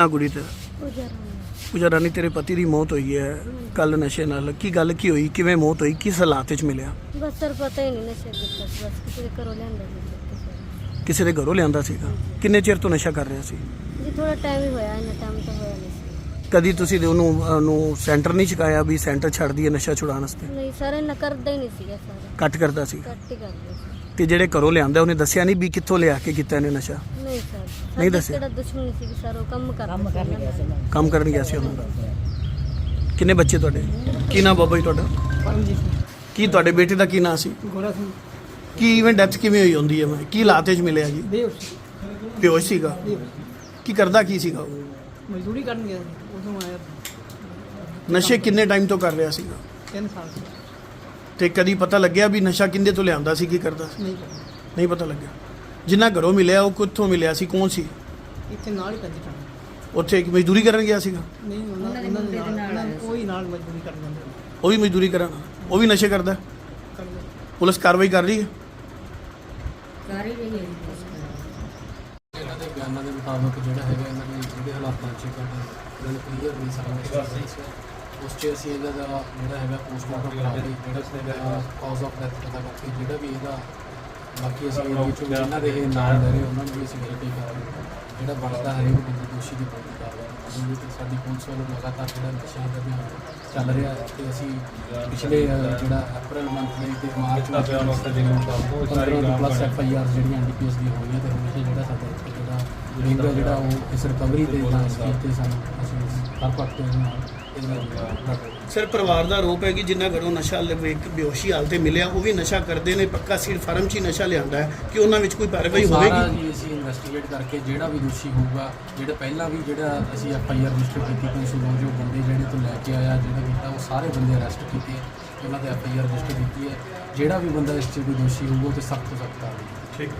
ਨਾ ਕੁੜੀ ਤੇ ਪੂਜਾ ਰਾਣੀ ਤੇਰੇ ਪਤੀ ਦੀ ਮੌਤ ਹੋਈ ਹੈ। ਕੱਲ ਨਸ਼ੇ ਨਾਲ। ਕੀ ਗੱਲ ਕੀ ਹੋਈ? ਕਿਵੇਂ ਮੌਤ ਹੋਈ? ਕਿਸ ਹਾਲਾਤ ਵਿੱਚ ਮਿਲਿਆ? ਬਸ ਸਰ ਪਤਾ ਹੀ ਨਹੀਂ ਨਸ਼ੇ ਸੀ, ਬਸ ਕਿਸੇ ਦੇ ਘਰੋਂ ਲਿਆਂਦਾ ਸੀ ਕਿਸੇ ਦੇ ਘਰੋਂ ਲਿਆਂਦਾ ਸੀਗਾ? ਕਿੰਨੇ ਚਿਰ ਤੋਂ ਨਸ਼ਾ ਕਰ ਰਿਹਾ ਸੀ? ਜੀ ਥੋੜਾ ਟਾਈਮ ਹੀ ਹੋਇਆ। ਇੰਨਾ ਟਾਈਮ ਤਾਂ ਹੋਇਆ ਨਹੀਂ ਕਦੀ ਤੁਸੀਂ ਉਹਨੂੰ ਉਹਨੂੰ ਸੈਂਟਰ ਨਹੀਂ ਚਕਾਇਆ ਵੀ ਸੈਂਟਰ ਛੱਡ ਦਈਏ ਨਸ਼ਾ ਛੁਡਾਉਣ ਵਾਸਤੇ? ਨਹੀਂ ਸਰ ਇੰਨਾ ਕਰਦਾ ਹੀ ਨਹੀਂ ਸੀਗਾ ਸਾਰਾ। ਕੱਟ ਕਰਦਾ ਸੀ? ਘੱਟ ਹੀ ਕਰਦੇ ਸੀ। ਤੇ ਜਿਹੜੇ ਘਰੋਂ ਲਿਆਂਦਾ ਉਹਨੇ ਦੱਸਿਆ ਨਹੀਂ ਵੀ ਕਿੱਥੋਂ ਲਿਆ ਕੇ ਕੀਤਾ ਇਹਨੇ ਨਸ਼ਾ? ਨਹੀਂ ਸਰ। ਨਹੀਂ ਸਾਡੀ ਦੱਸਿਆ? ਕਿਹੜਾ ਦੁਸ਼ਮਣੀ ਸੀ ਸਰ ਉਹ ਕੰਮ ਕਰਦਾ ਕੰਮ ਗਿਆ ਸੀ ਕੰਮ ਕਰਨ ਗਿਆ ਸੀ ਉਹਨਾਂ ਦਾ। ਕਿੰਨੇ ਬੱਚੇ ਤੁਹਾਡੇ? ਕੀ ਨਾਮ ਬਾਬਾ ਜੀ ਤੁਹਾਡਾ? ਪਰਮਜੀਤ ਸਿੰਘ। ਕੀ ਤੁਹਾਡੇ ਬੇਟੇ ਦਾ ਕੀ ਨਾਮ ਸੀ? ਗੋਰਾ ਸਿੰਘ। ਕੀ ਇਵੇਂ ਡੈਥ ਕਿਵੇਂ ਹੋਈ ਹੁੰਦੀ ਹੈ? ਕੀ ਹਾਲਾਤ ਮਿਲਿਆ ਜੀ? ਬੇਹੋਸ਼ ਬੇਹੋਸ਼ ਸੀਗਾ? ਬੇਹੋਸ਼ ਕੀ ਕਰਦਾ ਕੀ ਸੀਗਾ ਉਹ? ਮਜ਼ਦੂਰੀ ਕਰਨ ਗਿਆ ਸੀ। ਉਦੋਂ ਆਇਆ। ਨਸ਼ੇ ਕਿੰਨੇ ਟਾਈਮ ਤੋਂ ਕਰ ਰਿਹਾ ਸੀਗਾ? 3 ਸਾਲ ਸੀ ਤੇ ਕਦੀ ਪਤਾ ਲੱਗਿਆ ਵੀ ਨਸ਼ਾ ਕਿੰਦੇ ਤੋਂ ਲਿਆਂਦਾ ਸੀ ਕੀ ਕਰਦਾ ਸੀ? ਨਹੀਂ ਕਰਦਾ ਨਹੀਂ ਪਤਾ ਲੱਗਿਆ। ਜਿੰਨਾ ਘਰੋਂ ਮਿਲਿਆ ਉਹ ਕਿੱਥੋਂ ਮਿਲਿਆ ਸੀ ਕੌਣ ਸੀ? ਇੱਥੇ ਨਾਲ ਹੀ ਪੈਂਦੀ ਟਾਂ ਉੱਥੇ ਇੱਕ ਮਜ਼ਦੂਰੀ ਕਰਨ ਗਿਆ ਸੀਗਾ? ਨਹੀਂ ਉਹਨਾਂ ਉਹਨਾਂ ਦੇ ਨਾਲ ਉਹਨਾਂ ਨੂੰ ਕੋਈ ਨਾਲ ਮਜ਼ਦੂਰੀ ਕਰਨ ਜਾਂਦੇ ਉਹ ਵੀ ਮਜ਼ਦੂਰੀ ਕਰਨ। ਉਹ ਵੀ ਨਸ਼ੇ ਕਰਦਾ? ਕਰਦੇ ਪੁਲਿਸ ਕਾਰਵਾਈ ਕਰ ਰਹੀ ਹੈ? ਇਹਨਾਂ ਦੇ ਬਿਆਨਾਂ ਦੇ ਮੁਤਾਬਕ ਜਿਹੜਾ ਹੈਗਾ ਇਹਨਾਂ ਦੇ ਜਿਹੜੇ ਹਾਲਾਤਾਂ 'ਚ ਘਟਨਾ ਗੱਲ ਕਲੀਅਰ ਨਹੀਂ ਸਾਹਮਣੇ ਉਸ 'ਚ ਅਸੀਂ ਇਹਦਾ ਦਾ ਜਿਹੜਾ ਹੈਗਾ ਪੋਸਟਮਾਰਟਮ ਕਰਾ ਕੇ ਜਿਹੜਾ ਕਾਜ਼ ਆਫ ਡੈਥ ਪਤਾ ਕਰਕੇ ਜਿਹੜਾ ਵੀ ਇਹਦਾ ਬਾਕੀ ਅਸੀਂ ਇਹਦੇ ਵਿੱਚੋਂ ਜਿਨ੍ਹਾਂ ਦੇ ਇਹ ਨਾਮ ਲੈ ਰਹੇ ਉਹਨਾਂ ਨੂੰ ਵੀ ਅਸੀਂ ਵੈਰੀਫਾਈ ਕਰਾਂਗੇ ਜਿਹੜਾ ਬਣਦਾ ਹੈ ਉਹ ਬੰਦੇ ਦੋਸ਼ੀ ਦੀ ਬਣਦੀ ਕਾਰਵਾਈ ਕਰਾਂਗੇ ਤੇ ਸਾਡੀ ਪੁਲਿਸ ਵੱਲੋਂ ਲਗਾਤਾਰ ਜਿਹੜਾ ਨਸ਼ਿਆਂ ਦਾ ਅਭਿਆਨ ਚੱਲ ਰਿਹਾ ਹੈ ਤੇ ਅਸੀਂ ਪਿਛਲੇ ਜਿਹੜਾ ਅਪ੍ਰੈਲ ਮੰਥ ਦੇ ਤੇ ਮਾਰਚ ਵਿੱਚ 15 ਤੋਂ ਪਲੱਸ ਐਫ ਆਈ ਆਰ ਜਿਹੜੀਆਂ ਐਨਡੀਪੀਐਸ ਦੀਆਂ ਹੋਈਆਂ ਤੇ ਹਮੇਸ਼ਾ ਜਿਹੜਾ ਸਾਡਾ ਜਿਹੜਾ ਹੈ ਜਿਹੜਾ ਉਹ ਇਸ ਰਿਕਵਰੀ ਦੇ ਨਾਲ ਕੀਤੇ ਸਾਨੂੰ ਅਸੀਂ ਹਰ ਪੱਖ ਤੋਂ ਸਰ ਪਰਿਵਾਰ ਦਾ ਆਰੋਪ ਹੈ ਕਿ ਜਿੰਨਾ ਘਰੋਂ ਨਸ਼ਾ ਲਵੇ ਬੇਹੋਸ਼ੀ ਹਾਲਤ ਤੇ ਮਿਲਿਆ ਉਹ ਵੀ ਨਸ਼ਾ ਕਰਦੇ ਨੇ ਪੱਕਾ ਸੀਡ ਫਾਰਮ 'ਚ ਹੀ ਨਸ਼ਾ ਲਿਆਂਦਾ ਹੈ। ਕਿ ਉਹਨਾਂ ਵਿੱਚ ਕੋਈ ਕਾਰਵਾਈ ਸਾਰਾ ਹੋਵੇਗੀ? ਜੀ ਅਸੀਂ ਇਨਵੈਸਟੀਗੇਟ ਕਰਕੇ ਜਿਹੜਾ ਵੀ ਦੋਸ਼ੀ ਹੋਊਗਾ ਜਿਹੜਾ ਪਹਿਲਾਂ ਵੀ ਜਿਹੜਾ ਅਸੀਂ ਐਫ ਆਈ ਆਰ ਰਜਿਸਟਰ ਕੀਤੀ ਕੋਈ ਸੁਣੋ ਜੋ ਬੰਦੇ ਜਿਹੜੇ ਤੋਂ ਲੈ ਕੇ ਆਇਆ ਜਿਹੜਾ ਕੀਤਾ ਉਹ ਸਾਰੇ ਬੰਦੇ ਅਰੈਸਟ ਕੀਤੇ ਉਹਨਾਂ ਤੇ ਐਫ ਆਈ ਆਰ ਰਜਿਸਟਰ ਕੀਤੀ ਹੈ। ਜਿਹੜਾ ਵੀ ਬੰਦਾ ਇਸ 'ਚ ਕੋਈ ਦੋਸ਼ੀ ਹੋਊਗਾ ਤੇ ਸਖਤ ਤੋਂ ਸਖਤ ਕਾਰਵਾਈ ਠੀਕ।